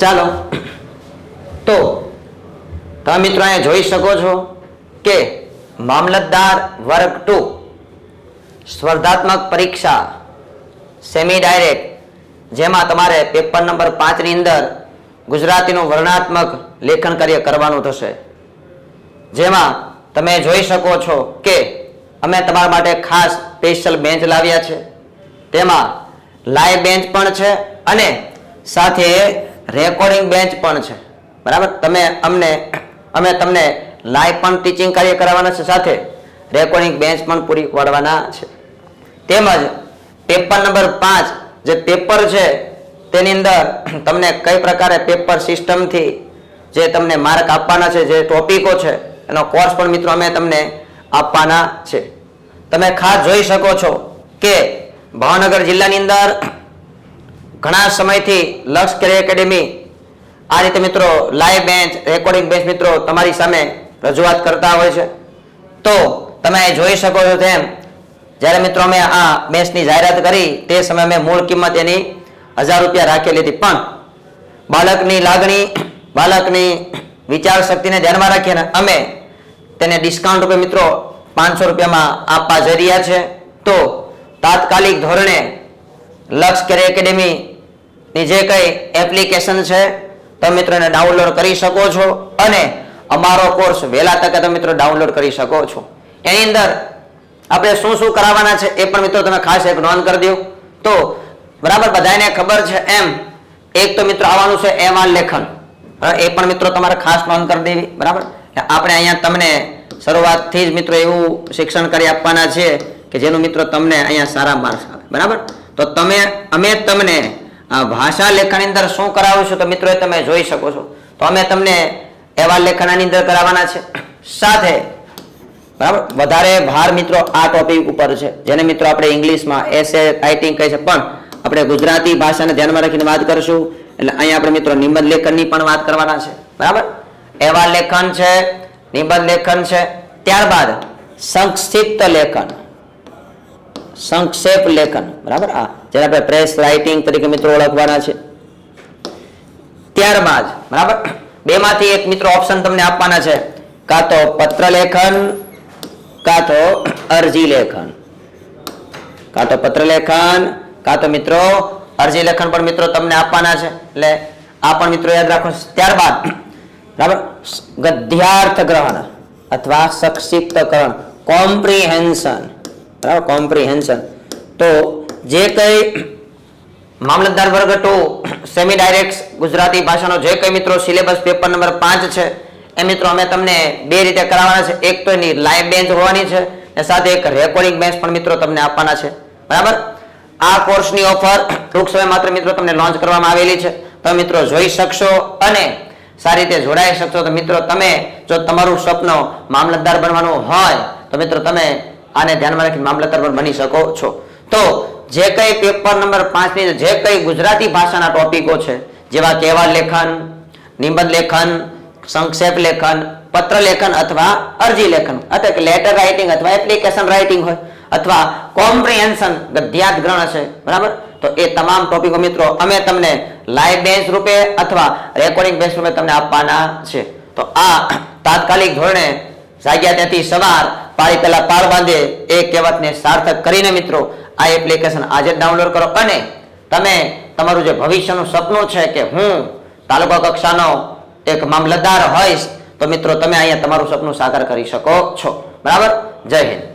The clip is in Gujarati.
ચાલો. તો, તમે મિત્રો અહીંયા જોઈ શકો છો કે મામલતદાર વર્ગ ટુ, સ્પર્ધાત્મક પરીક્ષા સેમી ડાયરેક્ટ જેમાં તમારે પેપર નંબર પાંચની અંદર ગુજરાતીનું વર્ણાત્મક લેખન કાર્ય કરવાનું થશે. જેમાં તમે જોઈ શકો છો કે અમે તમારા માટે ખાસ સ્પેશિયલ બેન્ચ લાવ્યા છે. તેમાં લાઈવ બેન્ચ પણ છે અને સાથે રેકોર્ડિંગ બેન્ચ પણ છે. બરાબર? તમે અમને, અમે તમને લાઈવ પણ ટીચિંગ કાર્ય કરાવવાના છે સાથે રેકોર્ડિંગ બેન્ચ પણ પૂરી પાડવાના છે. તેમજ પેપર નંબર પાંચ જે પેપર છે, તેની અંદર તમને કઈ પ્રકારે પેપર સિસ્ટમથી જે તમને માર્ક આપવાના છે, જે ટોપિકો છે, એનો કોર્સ પણ મિત્રો અમે તમને આપવાના છે. તમે ખાસ જોઈ શકો છો કે ભાવનગર જિલ્લાની અંદર ઘણા સમયથી લક્ષ કેરિયર એકેડેમી, આ રીતે મિત્રો લાઈવ બેન્ચ રેકોર્ડિંગ બેન્ચ મિત્રો તમારી સામે રજૂઆત કરતા હોય છે. તો તમે જોઈ શકો છો તેમ, જ્યારે મિત્રો અમે આ બેન્ચની જાહેરાત કરી, તે સમયે અમે મૂળ કિંમત એની હજાર રૂપિયા રાખેલી હતી પણ બાળકની લાગણી, બાળકની વિચાર શક્તિને ધ્યાનમાં રાખીને અમે તેને ડિસ્કાઉન્ટ રૂપે મિત્રો પાંચસો રૂપિયામાં આપવા જઈ રહ્યા છે. તો તાત્કાલિક ધોરણે લક્ષ કેરિયર એકેડેમીની જે કંઈ એપ્લિકેશન છે તમે મિત્રો એને ડાઉનલોડ કરી શકો છો અને અમારો કોર્સ વહેલા તકે તમે મિત્રો ડાઉનલોડ કરી શકો છો. એની અંદર આપણે શું શું કરાવવાના છે એ પણ મિત્રો તમે ખાસ એક નોંધ કરી દો. તો બરાબર બધાને ખબર છે એમ, એક તો મિત્રો આવવાનું છે એમ આ લેખન? એ પણ મિત્રો તમારે ખાસ નોંધ કરી દેવી, બરાબર? આપણે અહીંયા તમને શરૂઆતથી જ મિત્રો એવું શિક્ષણ કરી આપવાના છે કે જેનું મિત્રો તમને અહીંયા સારા માર્ક્સ આવે, બરાબર? તો તમે, અમે તમને ભાષા લેખનની અંદર શું કરાવીશું તો મિત્રો તમે જોઈ શકો છો. તો અમે તમને એવા લેખનની અંદર કરાવવાના છે. સાથે બરાબર? વધારે ભાર મિત્રો આ ટોપિક ઉપર છે. જેને મિત્રો આપણે ઇંગ્લિશમાં એસે રાઇટિંગ કહે છે. પણ આપણે ગુજરાતી ભાષાને ધ્યાનમાં રાખીને વાત કરશું. એટલે અહીંયા આપણે મિત્રો નિબંધ લેખનની પણ વાત કરવાના છે. બરાબર? એવા લેખન છે, નિબંધ લેખન છે. ત્યારબાદ સંક્ષિપ્ત લેખન. સંક્ષેપ લેખન, બરાબર? આ જેને આપણે પ્રેસ રાઇટિંગ તરીકે મિત્રો ઓળખવાના છે. ત્યારબાદ, બરાબર? બેમાંથી એક મિત્રો ઓપ્શન તમને આપવાના છે. કાં તો પત્ર લેખન, કાં તો અરજી લેખન. કાં તો પત્ર લેખન, કાં તો મિત્રો અરજી લેખન પણ મિત્રો તમને આપવાના છે. એટલે આ પણ મિત્રો યાદ રાખો. ત્યારબાદ, બરાબર? ગદ્યાર્થ ગ્રહણ અથવા સંક્ષિપ્તકરણ કોમ્પ્રિહેન્શન બરાબર? કોમ્પ્રિહેન્શન તો જે કંઈ મામલતદાર વર્ગ ટુ સેમી ડાયરેક્ટ ગુજરાતી ભાષાનો જે કંઈ મિત્રો સિલેબસ પેપર નંબર પાંચ છે, એ મિત્રો અમે તમને બે રીતે કરાવવાના છે. એક તો એની લાઈવ બેન્ચ હોવાની છે અને સાથે એક રેકોર્ડિંગ બેન્ચ પણ મિત્રો તમને આપવાના છે. બરાબર? આ કોર્સની ઓફર ટૂંક સમય માત્ર મિત્રો તમને લોન્ચ કરવામાં આવેલી છે. તમે મિત્રો જોઈ શકશો અને સારી રીતે જોડાઈ શકશો. તો મિત્રો તમે જો તમારું સ્વપ્ન મામલતદાર બનવાનું હોય, તો મિત્રો તમે આને ધ્યાનમાં રાખી મામલતદાર પણ બની શકો છો. તો જે કંઈ પેપર નંબર પાંચની જે કંઈ ગુજરાતી ભાષાના ટોપિકો છે, જેવા કહેવા લેખન, નિબંધ લેખન, સંક્ષેપ લેખન, પત્ર લેખન અથવા અરજી લેખન, અથવા કે લેટર રાઇટિંગ અથવા એપ્લિકેશન રાઇટિંગ હોય, અથવા કોમ્પ્રિહેન્શન ગદ્યાત ગ્રહણ છે બરાબર? તો એ તમામ ટોપિકો મિત્રો, અમે તમને લાઈવ બેન્ચ રૂપે અથવા રેકોર્ડિંગ બેન્ચ રૂપે તમને આપવાના છે. તો આ તાત્કાલિક ધોરણે જાગ્યા ત્યાંથી સવાર પાળી પહેલા પાર બાંધે એ કહેવતને સાર્થક કરીને મિત્રો, આ એપ્લિકેશન આજે ડાઉનલોડ કરો અને તમે તમારું જે ભવિષ્યનું સપનું છે કે હું તાલુકા કક્ષાનો એક મામલતદાર હોઈશ, તો મિત્રો તમે અહીંયા તમારું સપનું સાકાર કરી શકો છો. બરાબર? જય હિન્દ.